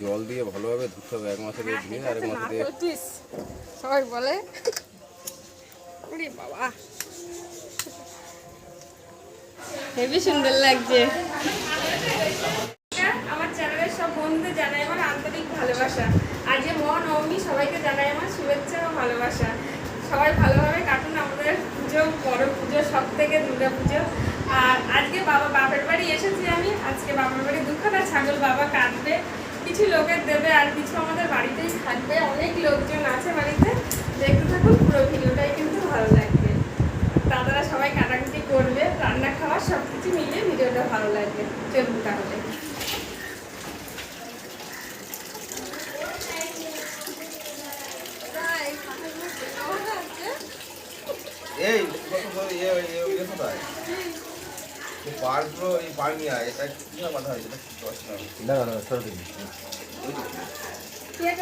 জল দিয়ে ভালোভাবে ধুতে হবে এক মাসে দিয়ে ধুয়ে আর এক মাসে দিয়ে সবাই বলে। বাবা। হেবি সুন্দর লাগছে। আমার চ্যানেলের সব বন্ধুদের জানাই আমার আন্তরিক ভালোবাসা। আজকে মহানবমী সবাইকে জানাই আমার শুভেচ্ছা ও ভালোবাসা। সবাই ভালোভাবে কাটুন আমাদের পুজো বড় পুজো সব থেকে দুর্গা পুজো। আর আজকে বাবা বাপের বাড়ি এসেছি আমি। আজকে বাপের বাড়ি দুখানা ছাগল বাবা কাটবে। কিছু লোকের দেবে আর কিছু আমাদের বাড়িতেই থাকবে। অনেক লোকজন আছে বাড়িতে। দেখতে থাকুন, পুরো ভিডিওটাই কিন্তু ভালো লাগবে। দাদারা সবাই কাটাকুটি করবে, রান্না খাওয়া সব কিছু মিলে ভিডিওটা ভালো লাগবে। চলুন তাহলে। এই ইয়ে ইয়ে কোথায়? পার্কগুলো এই পার্ক নিয়ে আয়। এটা কি হয়েছে? এটা কি না? সর দিন খেয়ে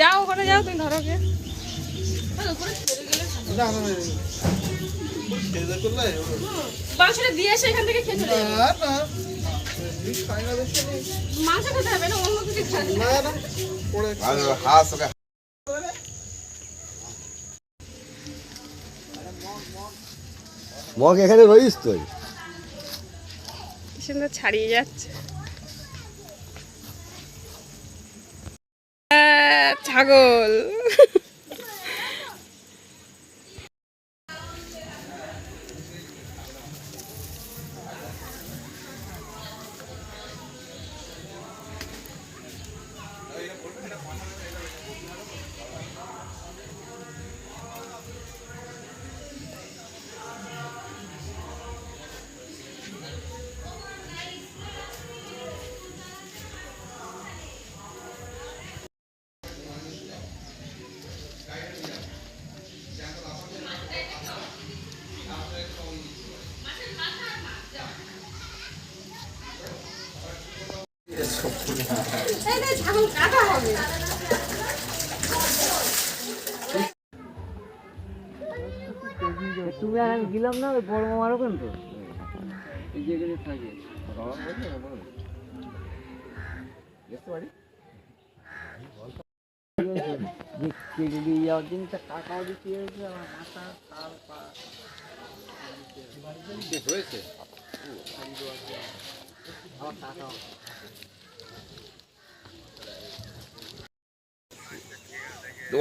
যাও ওখানে যাও তুমি ধরো কে দিয়ে এসে এখান থেকে খেতে চলে মাংস খেতে হবে? না অন্য কিছু খাবে? আর হাস ওকে। মগ এখানে রইস তুই? কি সুন্দর ছাড়িয়ে যাচ্ছে। ছাগল। তুমি আর আমি গেলাম না ওই বড় মামার ওখান তো? এই যে এখানে থাকে যে কেটে দিয়ে যাওয়ার জিনিসটা কাকাও দিতে হয়েছে আমার মাথা তাল পা হয়েছে আমার কাকাও তো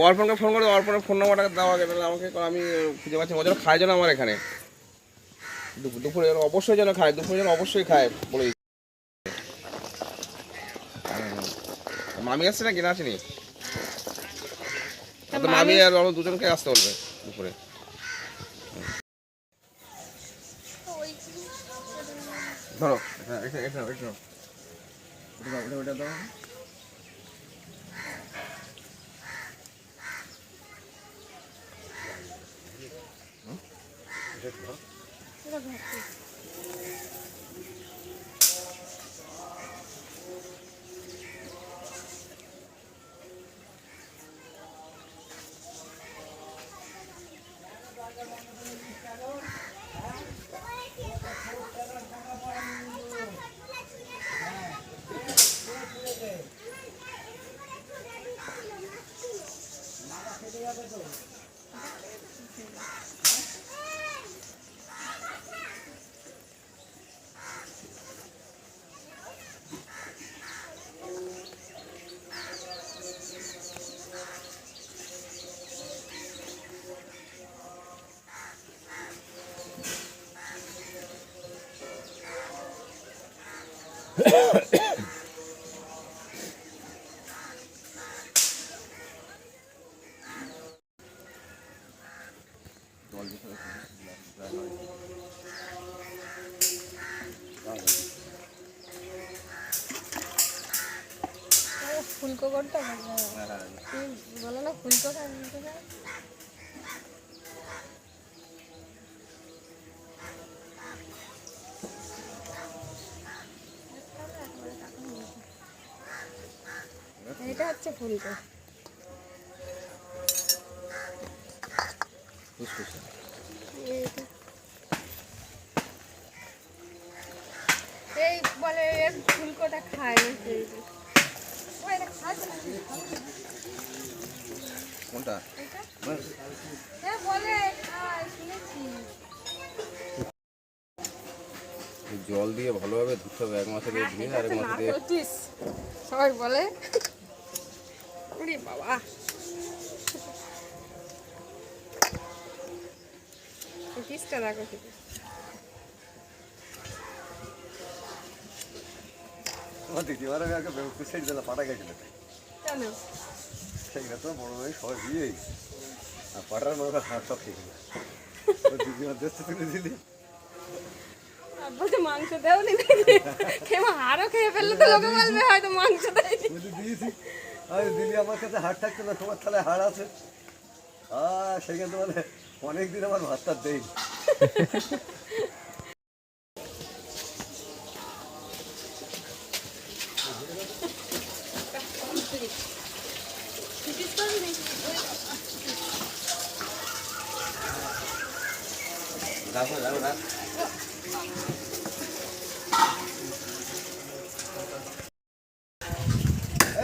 অর্পণকে ফোন করে অর্পণের ফোন নাম্বারটা দেওয়া তাহলে আমাকে আমি খুঁজে পাচ্ছি ওজন খায় যেন আমার এখানে দুপুর যেন অবশ্যই যেন খায় দুপুরে যেন অবশ্যই খায় বলে। মামি আসছে না আসেনি তো মামি আর ওরা দুজনকে আসতে বলবে দুপুরে ধরো হ্যাঁ এটা এটা এটা এটা দাও, এটা এটা দাও ফুলকো করতে হবে বলো না ফুলকো এটা হচ্ছে ফুলকো এই বলে ফুলকোটা খায় কোনটা? হ্যাঁ জল দিয়ে ভালোভাবে ধুতে হবে এক মাসে দিয়ে ধুয়ে আর এক মাসে দিয়ে সবাই বলে। বাবা। পিসটা দেখো। আমার দিদিমার আমি আগে বেউকুর দিলাম পাটা গেছিল কেন? সেইটা তো বড় ভাই সবাই বিয়েই আর পাটার মাংস হাত সব খেয়ে দিদিমার দেশ তুলে দিলি। আর বলছে মাংস দেও নি কেমন আরও খেয়ে ফেললে তো লোকে বলবে হয়তো মাংস দেয়নি। দিয়েছি। আমি দিদি আমার কাছে হাট থাকতো না তোমার তাহলে হাড় আছে। আহ সেখানে তো মানে অনেকদিন আমার ভাত টাত দেয়নি।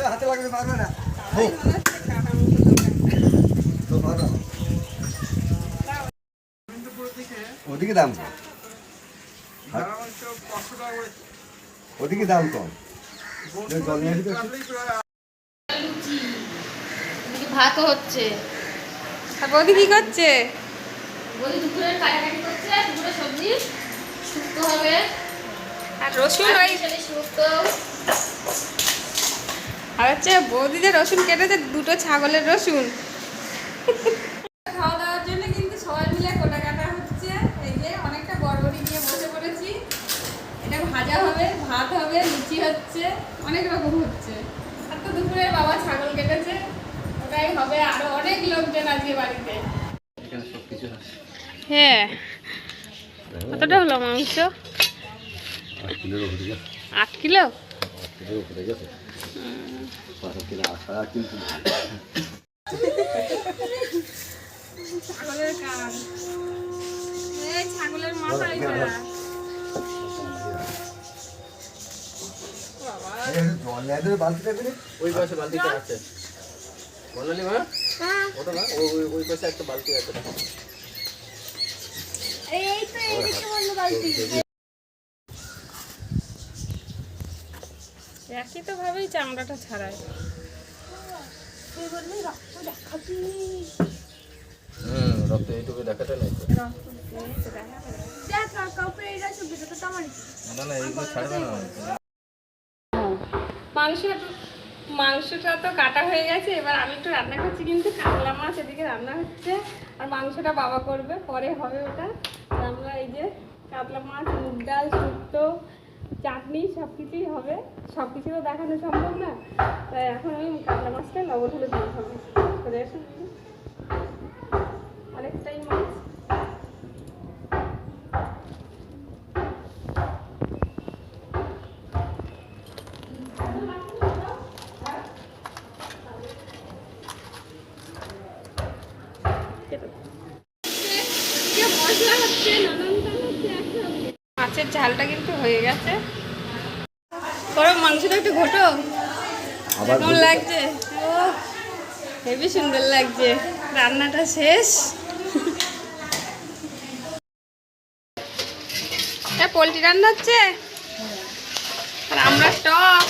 হাতে লাগাতে পারবে না ওদিকে দাম কম। ওদিকে দাম কম। এই জল নিয়ে আসি তো একটু। এদিকে ভাতও হচ্ছে। আর কি করছে? বলি দুপুরের কাটাকাটি সবজি। শুক্তো হবে। আর রসুন ওই সেটা আর হচ্ছে বৌদিদের রসুন কেটেছে দুটো ছাগলের রসুন। খাওয়া দাওয়ার জন্য কিন্তু সবাই মিলে কোটা কাটা হচ্ছে। এই যে অনেকটা বড়বড়ি নিয়ে বসে পড়েছি। এটা ভাজা হবে ভাত হবে লুচি হচ্ছে অনেক রকম হচ্ছে। আর তো দুপুরে বাবা ছাগল কেটেছে। ওটাই হবে। আরও অনেক লোকজন আজকে বাড়িতে। হ্যাঁ। কতটা হলো মাংস? আট কিলো? বালতিটা ওই পাশে বালতিটা আছে বললি মা ওটা না ওই পাশে একটা বালতি আছে একই তো ভাবেই চামড়াটা ছাড়ায়। হুম রক্ত এইটুকু দেখাতে নেই তো। না না এইগুলো ছাড়বে না। মাংসটা মাংসটা তো কাটা হয়ে গেছে, এবার আমি একটু রান্না করছি, কিন্তু কাতলা মাছ এদিকে রান্না হচ্ছে, আর মাংসটা বাবা করবে, পরে হবে ওটা। আমরা এই যে কাতলা মাছ, মুগ ডাল, শুক্তো, চাটনি সব কিছুই হবে। সব কিছু তো দেখানো সম্ভব না। তাই এখন আমি কাতলা মাছটা লবণ হলে দিয়ে হবে অনেকটাই মাছ হয়ে গেছে। করো মাংসটা একটু ঘটো। কেমন লাগছে? ও হেবি সুন্দর লাগছে। রান্নাটা শেষ। পোলট্রি রান্না হচ্ছে? আর আমরা টক